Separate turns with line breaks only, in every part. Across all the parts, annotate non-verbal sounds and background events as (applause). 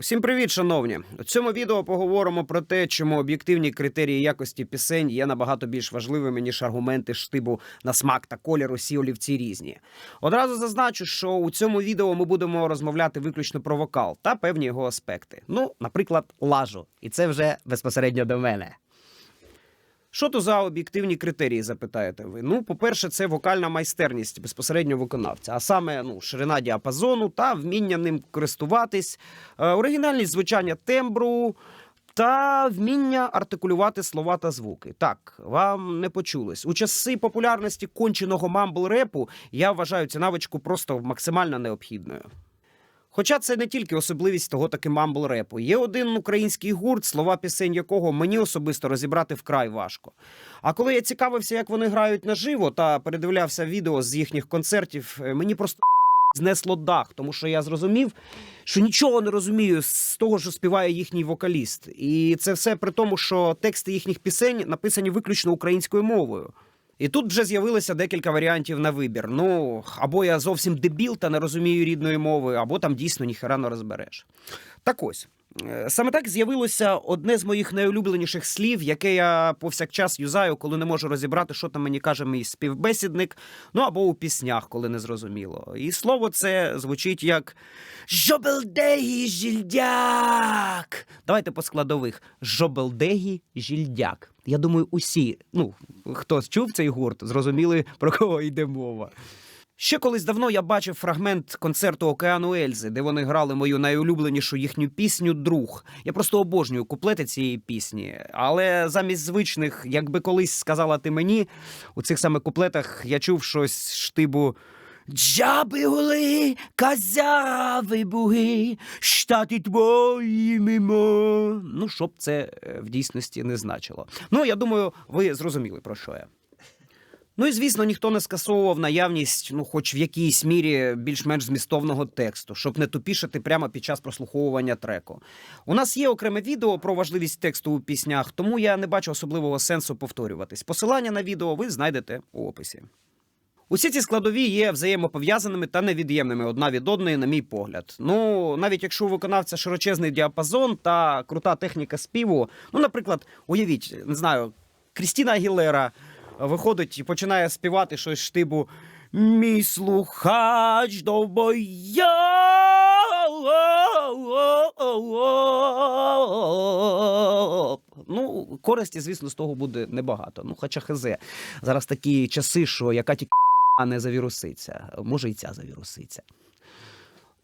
Усім привіт, шановні! У цьому відео поговоримо про те, чому об'єктивні критерії якості пісень є набагато більш важливими, ніж аргументи штибу на смак та колір усі олівці різні. Одразу зазначу, що у цьому відео ми будемо розмовляти виключно про вокал та певні його аспекти. Ну, наприклад, лажу. І це вже безпосередньо до мене. Що то за об'єктивні критерії, запитаєте ви? Ну, по-перше, це вокальна майстерність безпосередньо виконавця, а саме ну, ширина діапазону та вміння ним користуватись, е, оригінальність звучання тембру та вміння артикулювати слова та звуки. Так, вам не почулось. У часи популярності конченого мамбл-репу я вважаю цю навичку просто максимально необхідною. Хоча це не тільки особливість того таки мамбл репу. Є один український гурт, слова пісень якого мені особисто розібрати вкрай важко. А коли я цікавився, як вони грають наживо та передивлявся відео з їхніх концертів, е, мені просто (laughs) знесло дах, тому що я зрозумів, що нічого не розумію з того, що співає їхній вокаліст. І це все при тому, що тексти їхніх пісень написані виключно українською мовою. І тут вже з'явилося декілька варіантів на вибір. Ну або я зовсім дебіл та не розумію рідної мови, або там дійсно ніхера не розбереш. Так ось. Е, Саме так з'явилося одне з моїх найулюбленіших слів, яке я повсякчас юзаю, коли не можу розібрати, що там мені каже мій співбесідник, ну або у піснях, коли не зрозуміло. І слово це звучить як Жобелдегі жільдяк. Давайте по складових. Жобелдегі жільдяк. Я думаю, усі, ну хто чув цей гурт, зрозуміли про кого йде мова. Ще колись давно я бачив фрагмент концерту Океану Ельзи, де вони грали мою найулюбленішу їхню пісню Друг. Я просто обожнюю куплети цієї пісні. Але замість звичних, якби колись сказала ти мені, у цих саме куплетах я чув щось штибу. Джаби гули, казави буги, штати твої мимо. Ну, щоб це е, в дійсності не значило. Ну, я думаю, ви зрозуміли, про що я. Ну і звісно, ніхто не скасовував наявність, ну, хоч в якійсь мірі більш-менш змістовного тексту, щоб не тупішати прямо під час прослуховування треку. У нас є окреме відео про важливість тексту у піснях, тому я не бачу особливого сенсу повторюватись. Посилання на відео ви знайдете у описі. Усі ці складові є взаємопов'язаними та невід'ємними одна від одної, на мій погляд. Ну, навіть якщо у виконавця широчезний діапазон та крута техніка співу, ну, наприклад, уявіть, не знаю, Крістіна Агілера виходить і починає співати щось штибу Мій слухач довбоя. Ну, користі, звісно, з того буде небагато. Ну, хоча хезе. Зараз такі часи, що яка тільки а (laughs) не завіруситься. Може, і ця завіруситься.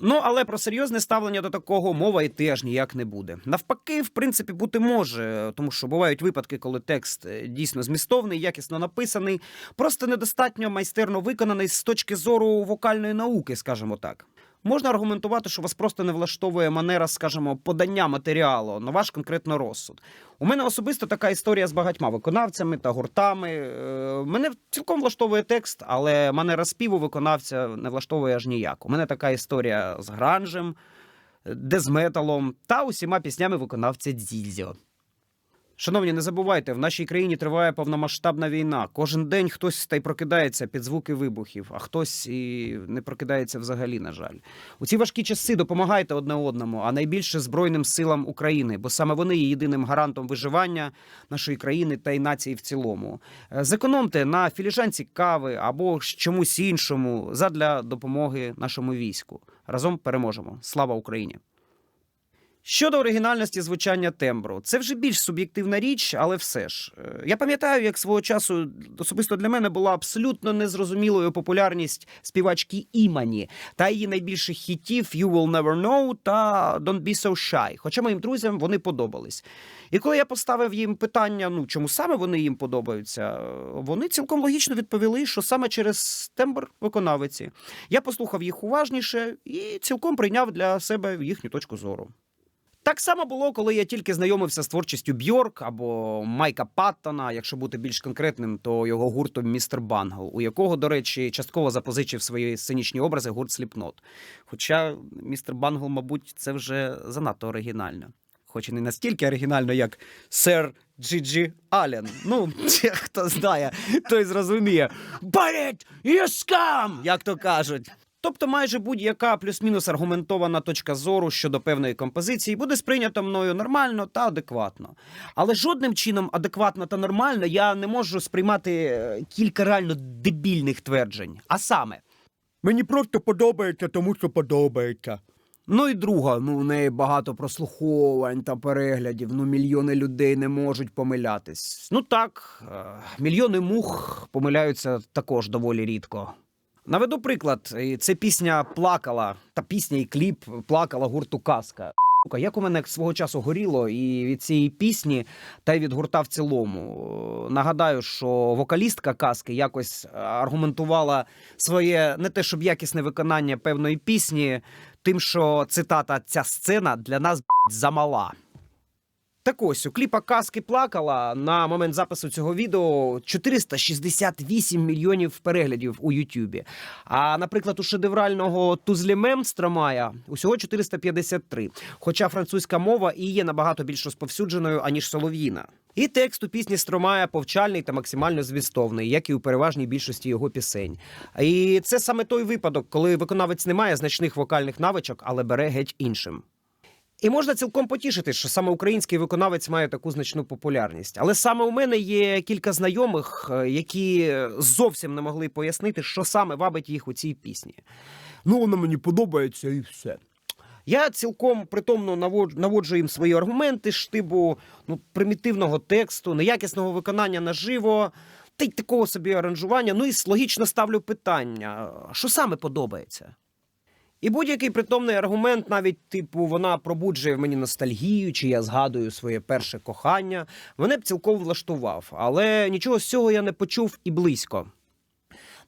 Ну, але про серйозне ставлення до такого мова і теж ніяк не буде. Навпаки, в принципі, бути може, тому що бувають випадки, коли текст е, дійсно змістовний, якісно написаний, просто недостатньо майстерно виконаний з точки зору вокальної науки, скажімо так. Можна аргументувати, що вас просто не влаштовує манера, скажімо, подання матеріалу на ваш конкретно розсуд. У мене особисто така історія з багатьма виконавцями та гуртами. Е, Мене цілком влаштовує текст, але манера співу виконавця не влаштовує аж ніяк. У мене така історія з гранжем, дезметалом та усіма піснями виконавця Дзільзіо. Шановні, не забувайте, в нашій країні триває повномасштабна війна. Кожен день хтось та й прокидається під звуки вибухів, а хтось і не прокидається взагалі, на жаль. У ці важкі часи допомагайте одне одному, а найбільше Збройним силам України, бо саме вони є єдиним гарантом виживання нашої країни та й нації в цілому. Е, Зекономте на філіжанці кави або чомусь іншому задля допомоги нашому війську. Разом переможемо. Слава Україні! Щодо оригінальності звучання тембру, це вже більш суб'єктивна річ, але все ж. Е, Я пам'ятаю, як свого часу особисто для мене була абсолютно незрозумілою популярність співачки Імані та її найбільших хітів You Will Never Know та Don't Be So Shy. Хоча моїм друзям вони подобались. І коли я поставив їм питання, ну чому саме вони їм подобаються, вони цілком логічно відповіли, що саме через тембр виконавиці. Я послухав їх уважніше і цілком прийняв для себе їхню точку зору. Так само було, коли я тільки знайомився з творчістю Бьорк або Майка Паттона, якщо бути більш конкретним, то його гуртом Містер Бангл, у якого, до речі, частково запозичив свої сценічні образи гурт Сліпнот. Хоча містер Бангл, мабуть, це вже занадто оригінально. Хоч і не настільки оригінально, як сер Джиджі Аллен. Ну, (laughs) хто знає, той зрозуміє. Барет, you scum! як то кажуть. Тобто майже будь-яка плюс-мінус аргументована точка зору щодо певної композиції буде сприйнята мною нормально та адекватно. Але жодним чином адекватно та нормально я не можу сприймати е, кілька реально дебільних тверджень. А саме,
Мені просто подобається, тому що подобається.
Ну і друга, ну в неї багато прослуховувань та переглядів. Ну мільйони людей не можуть помилятись. Ну так, е, мільйони мух помиляються також доволі рідко. Наведу приклад, це пісня плакала, та пісня і кліп плакала гурту Казка. Як у мене свого часу горіло і від цієї пісні, та й від гурта в цілому. Нагадаю, що вокалістка казки якось е, аргументувала своє не те, щоб якісне виконання певної пісні, тим, що цитата ця сцена для нас замала. Так ось у кліпа казки плакала на момент запису цього відео 468 мільйонів переглядів у Ютубі. А, наприклад, у шедеврального Тузлімем Стромая усього 453. Хоча французька мова і є набагато більш розповсюдженою, аніж солов'їна. І текст у пісні Стромая повчальний та максимально звістовний, як і у переважній більшості його пісень. І це саме той випадок, коли виконавець не має значних вокальних навичок, але бере геть іншим. І можна цілком потішити, що саме український виконавець має таку значну популярність. Але саме у мене є кілька знайомих, е, які зовсім не могли пояснити, що саме вабить їх у цій пісні.
Ну, воно мені подобається і все.
Я цілком притомно наводжу, наводжу їм свої аргументи штибу ну, примітивного тексту, неякісного виконання наживо, та й такого собі аранжування. Ну і логічно ставлю питання: що саме подобається? І будь-який притомний аргумент, навіть типу, вона пробуджує в мені ностальгію, чи я згадую своє перше кохання, мене б цілком влаштував, але нічого з цього я не почув і близько.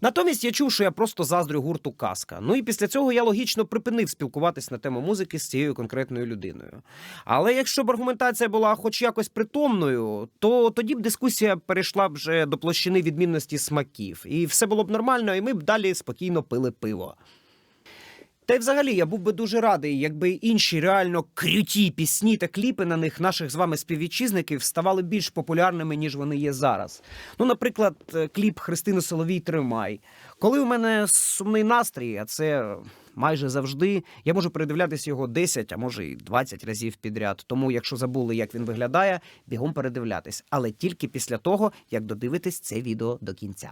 Натомість я чув, що я просто заздрю гурту казка. Ну і після цього я логічно припинив спілкуватись на тему музики з цією конкретною людиною. Але якщо б аргументація була хоч якось притомною, то тоді б дискусія перейшла б вже до площини відмінності смаків, і все було б нормально, і ми б далі спокійно пили пиво. Та й взагалі я був би дуже радий, якби інші реально круті пісні та кліпи на них наших з вами співвітчизників ставали більш популярними, ніж вони є зараз. Ну, наприклад, е, кліп Христини Соловій Тримай. Коли у мене сумний настрій, а це майже завжди, я можу передивлятися його 10, а може і 20 разів підряд. Тому, якщо забули, як він виглядає, бігом передивлятись. Але тільки після того, як додивитесь це відео до кінця.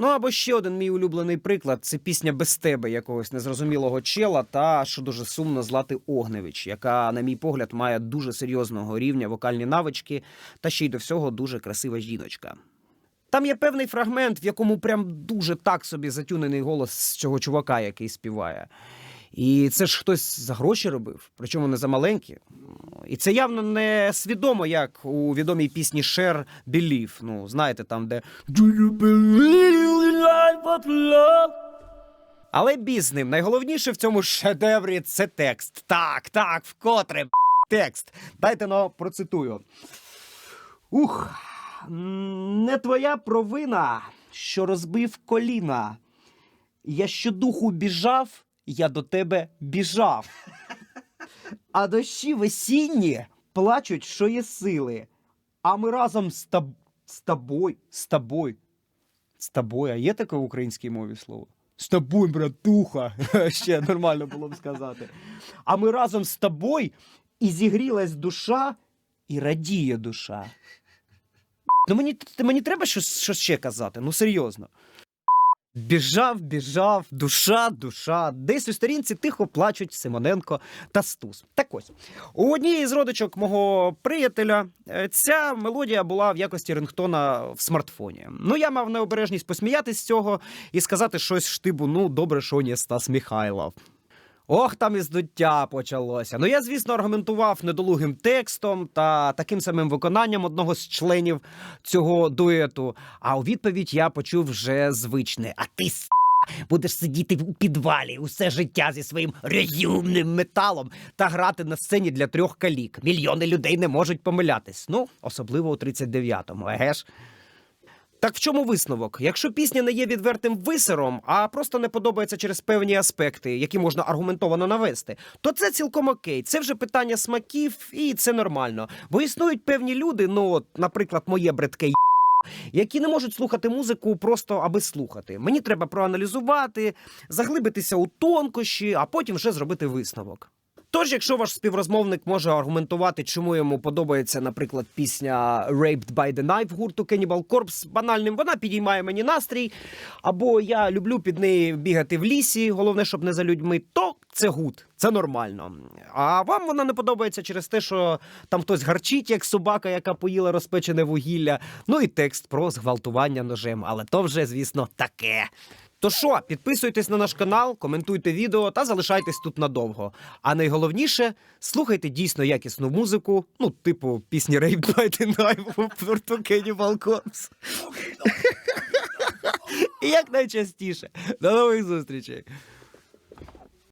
Ну або ще один мій улюблений приклад це пісня без тебе якогось незрозумілого чела, та що дуже сумно Злати Огневич, яка, на мій погляд, має дуже серйозного рівня вокальні навички, та ще й до всього дуже красива жіночка. Там є певний фрагмент, в якому прям дуже так собі затюнений голос цього чувака, який співає. І це ж хтось за гроші робив, причому не за маленькі. І це явно не свідомо, як у відомій пісні Шер Believe. Ну, знаєте, там, де
Do you believe in life but love?
Але біз з ним. Найголовніше в цьому шедеврі це текст. Так, так, вкотре текст. Дайте но процитую. Ух, не твоя провина, що розбив коліна. Я щодуху біжав, я до тебе біжав. А дощі весінні плачуть, що є сили. А ми разом з, таб... з тобою, з тобою. З тобою, а є таке в українській мові слово? З тобою, братуха. (laughs) Ще нормально було б сказати. А ми разом з тобою і зігрілась душа, і радіє душа. Ну мені, мені треба щось, щось ще казати, ну серйозно. Біжав, біжав, душа, душа. Десь у сторінці тихо плачуть Симоненко та Стус. Так ось у однієї з родичок мого приятеля е, ця мелодія була в якості рингтона в смартфоні. Ну я мав необережність посміятись з цього і сказати щось штибу: ну добре, що не Стас Михайлов. Ох, там і здуття почалося. Ну я, звісно, аргументував недолугим текстом та таким самим виконанням одного з членів цього дуету. А у відповідь я почув вже звичне: а ти с**, будеш сидіти у підвалі усе життя зі своїм резюмним металом та грати на сцені для трьох калік. Мільйони людей не можуть помилятись. Ну, особливо у 39-му, еге ж. Так в чому висновок? Якщо пісня не є відвертим висером, а просто не подобається через певні аспекти, які можна аргументовано навести, то це цілком окей. Це вже питання смаків, і це нормально. Бо існують певні люди, ну, от, наприклад, моє бредке які не можуть слухати музику просто аби слухати. Мені треба проаналізувати, заглибитися у тонкощі, а потім вже зробити висновок. Тож, якщо ваш співрозмовник може аргументувати, чому йому подобається, наприклад, пісня Raped by the Knife гурту Cannibal Corpse банальним, вона підіймає мені настрій, або я люблю під неї бігати в лісі, головне, щоб не за людьми, то це гуд, це нормально. А вам вона не подобається через те, що там хтось гарчить, як собака, яка поїла розпечене вугілля. Ну і текст про зґвалтування ножем, але то вже, звісно, таке. То що, підписуйтесь на наш канал, коментуйте відео та залишайтесь тут надовго. А найголовніше, слухайте дійсно якісну музику, ну, типу пісні Rape by the Night гурту Cannibal Corpse. І якнайчастіше. До нових зустрічей!